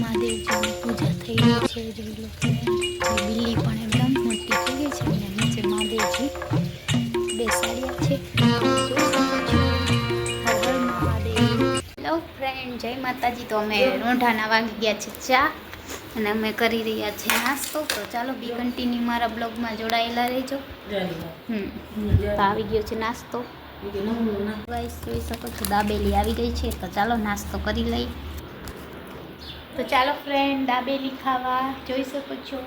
મહાદેવજીની પૂજા થઈ ગઈ છે. જોઈ લો. બિલ્લી પણ એકદમ મોટી થઈ ગઈ છે અને નીચે મહાદેવજી બેસાડ્યા છે. છો. હેલો ફ્રેન્ડ જય માતાજી. તો અમે રોંઢાના વાગી ગયા છે ચા અને અમે કરી રહ્યા છીએ નાસ્તો. તો ચાલો બી કન્ટિન્યુ મારા બ્લોગમાં જોડાયેલા રહેજો. હમ તો આવી ગયો છે નાસ્તો. ગાઈસ જોઈ શકો છો. દાબેલી આવી ગઈ છે. તો ચાલો નાસ્તો કરી લઈ તો ચાલો ફ્રેન્ડ દાબેલી ખાવા જોઈ શકો છો.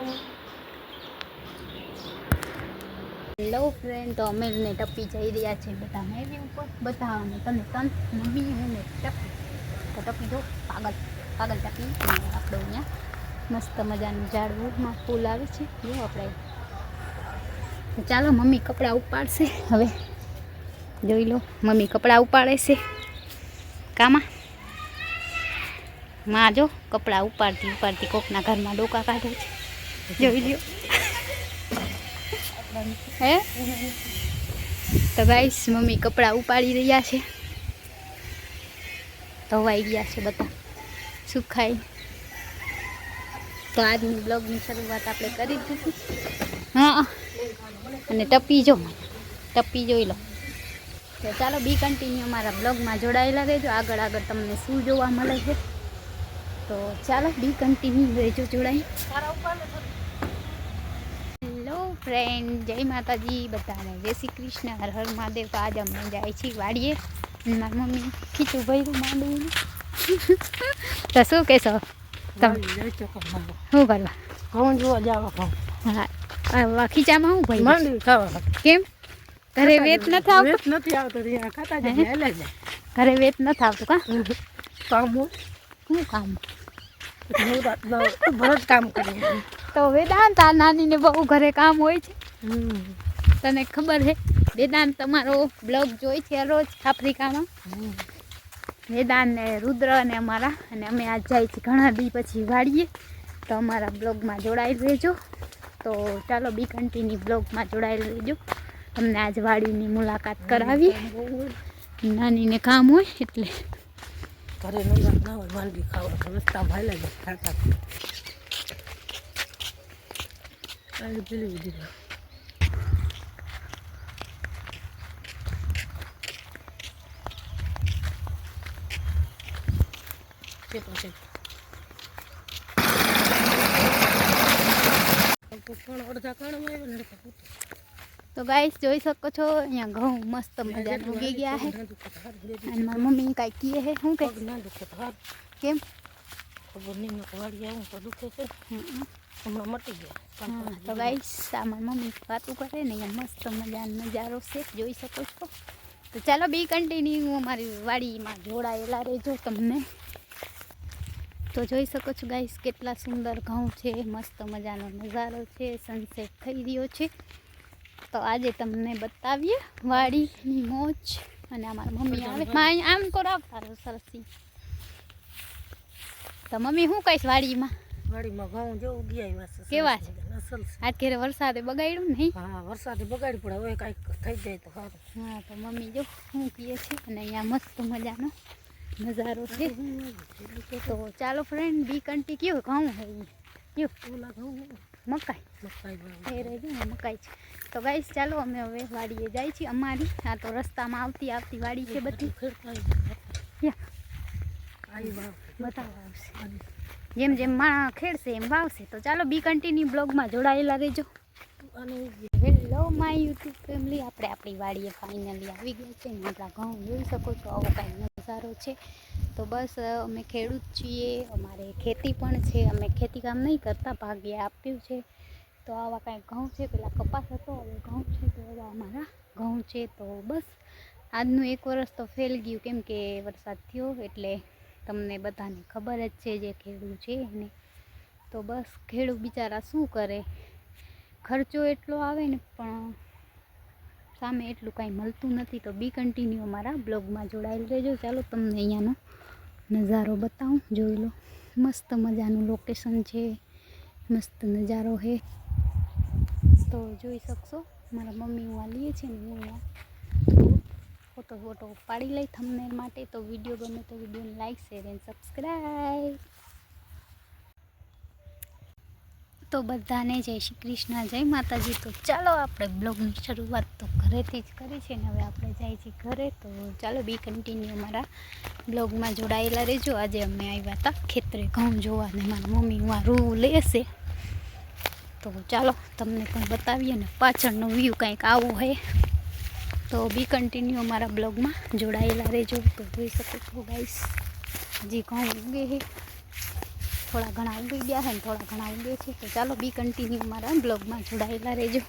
હેલો ફ્રેન્ડ તો અમે ને ટપી જઈ રહ્યા છે બધા મેવી ઉપર. બધા તમે તને, મમ્મી હું ને ટપી. તો ટપી જો, પાગલ પાગલ ટપી. અને આપણે અહીંયા મસ્ત મજાનું ઝાડવુંમાં ફૂલ આવે છે. જો આપણે. ચાલો મમ્મી કપડાં ઉપાડશે. હવે જોઈ લો, મમ્મી કપડાં ઉપાડે છે. કામાં. માં જો, કપડાં ઉપાડતી ઉપાડતી કોકના ઘરમાં ડોકા કાઢે છે. જોઈ લો હે? તો ગાઈસ મમ્મી કપડાં ઉપાડી રહ્યા છે. ધોવાઈ ગયા છે બધા. સુખાઈ તો આજની બ્લોગની શરૂઆત આપણે કરી દીધી. હા. અને ટપી જો ટપી જોઈ લો. તો ચાલો બી કન્ટિન્યુ અમારા બ્લોગમાં જોડાયેલા રહેજો. આગળ આગળ તમને શું જોવા મળે છે. તો ચાલો બી કન્ટિન્યુ રહેજો જોડાઈ. હેલો ફ્રેન્ડ જય માતાજી બધાને. જય શ્રી કૃષ્ણ. હર હર મહાદેવ. તો આજે અમે જાય છીએ વાડીએ. મારી મમ્મી ખીચું ભાઈ માંડવીનું. તો શું કહેશો? તમે શું કરવા? ઘઉં જોવા જાવ હા ખીચામાં હું ભાઈ માંડું ખાવા. કેમ? ઘરે વેત નથી આવતું? નથી આવતો ઘરે વેત નથી આવતું કા? કામ. શું કામ? ભરત કામ કરે તો વેદાંત આ નાનીને બહુ ઘરે કામ હોય છે. તને ખબર છે વેદાંત તમારો બ્લોગ જોઈ છે રોજ આફ્રિકામાં. વેદાંત ને રુદ્ર અને અમારા અને અમે આજ જાય છીએ ઘણા દી પછી વાળીએ. તો અમારા બ્લોગમાં જોડાઈ રહેજો. તો ચાલો બી કન્ટિન્યુ બ્લોગમાં જોડાઈ રહેજો. તમને આજ વાડીની મુલાકાત કરાવી. નાનીને કામ હોય એટલે. ઘરે નવરાત ના હોય માંડવી ખાવા. રસ્તા ભાઈ લાગે ખાતા. પેલી બીજી પણ અડધા કાણમાં આવ્યો ને અડધા. તો ગાઈસ જોઈ શકો છો અહીંયા ઘઉં મસ્ત મજાના ઉગી ગયા છે. અને મારી મમ્મી કાંઈ કહે છે શું કહે? કેમ? ખબર નહીં મેં વાડી આવું તો દુખે છે. હમ. હમણાં મટી ગયા. હા તો ગાઈસ આ મારી મમ્મી વાતું કરે ને અહીંયા મસ્ત મજાનો નજારો છે જોઈ શકો છો. તો ચાલો બી કન્ટિન્યુ અમારી વાડીમાં જોડાયેલા રહેજો તમને. તો જોઈ શકો છો ગાઈસ કેટલા સુંદર ઘઉં છે મસ્ત મજાનો નજારો છે સનસેટ થઈ રહ્યો છે. તો આજે તમને બતાવીએ વાડીની મોજ. અને અમારા મમ્મી આવે. માં આમ તો રાખતા સરસી. તો મમ્મી શું કહીશ વાડીમાં? વાડીમાં ઘઉં છે કેવા છે? આજ ઘરે વરસાદે બગાડ્યું નહીં? હા વરસાદે બગાડ્યું પડે હવે કાંઈક થઈ જાય તો સારું. હા તો મમ્મી જો શું કીએ છે. અને અહીંયા મસ્ત મજાનો નજારો છે. તો ચાલો ફ્રેન્ડ બી કંટી કયું ઘઉં હે? ઓલા ઘઉં. નહીં, મકાઈ. મકાઈ રહી ને મકાઈ છે. તો ગાઈશ ચાલો અમે હવે વાડીએ જાય છીએ અમારી. આ તો રસ્તામાં આવતી આવતી વાડી છે બધી. આવશે જેમ જેમ મા ખેડશે એમ વાવશે. તો ચાલો બી કન્ટિન્યુ બ્લોગમાં જોડાયેલા રહેજો. હેલો માય યુટ્યુબ ફેમિલી આપણે આપણી વાડીએ ફાઇનલી આવી ગયા છે અને આપણા ઘઉં જોઈ શકો છો, આવો કાંઈ નજારો છે. તો બસ અમે ખેડૂત છીએ. અમારે ખેતી પણ છે. અમે ખેતી કામ નહીં કરતા, ભાગ્યે આપ્યું છે. તો આવા કાંઈ ઘઉં છે. પેલા કપાસ હતો, હવે ઘઉં છે. તો એવા અમારા ઘઉં છે. તો બસ, આજનું એક વર્ષ તો ફેલ ગયું. કેમ કે વરસાદ થયો એટલે તમને બધાને ખબર જ છે જે ખેડૂત છે એને. તો બસ, ખેડૂત બિચારા શું કરે? ખર્ચો એટલો આવે ને, પણ સામે એટલું કાંઈ મળતું નથી, તો બી કન્ટિન્યુ અમારા બ્લોગમાં જોડાયેલ રહેજો. ચાલો તમને અહીંયાનો નજારો બતાવું. જોઈ લો, મસ્ત મજાનું લોકેશન છે, મસ્ત નજારો છે તો જોઈ શકશો, મારા મમ્મી હું લઈએ છે ને હું અહીંયા ફોટો ફોટો પાડી લઈ થમને માટે. તો વીડિયો ગમે તો વિડીયોને લાઈક શેર એન્ડ સબસ્ક્રાઈબ તો બધાને જય શ્રી કૃષ્ણ, જય માતાજી. તો ચાલો આપણે બ્લોગની શરૂઆત તો ઘરેથી જ કરી છે ને હવે આપણે જાય છીએ ઘરે. તો ચાલો બી કન્ટિન્યુ મારા બ્લોગમાં જોડાયેલા રહેજો. આજે અમે આવ્યા હતા ખેતરે ઘઉં જોવા ને મારી મમ્મી હું રૂ લેશે. તો ચાલો તમને પણ બતાવીએ ને પાછળનો વ્યૂ કંઈક આવો હે. તો બી કન્ટિન્યુ અમારા બ્લોગમાં જોડાયેલા રહેજો. તો જોઈ શકો છો ગાઈસ હજી ઘઉં ઉગે છે. થોડા ઘણા ઉગી ગયા છે ને થોડા ઘણા ઉગે છે. તો ચાલો બી કન્ટિન્યુ મારા બ્લોગમાં જોડાયેલા રહેજો.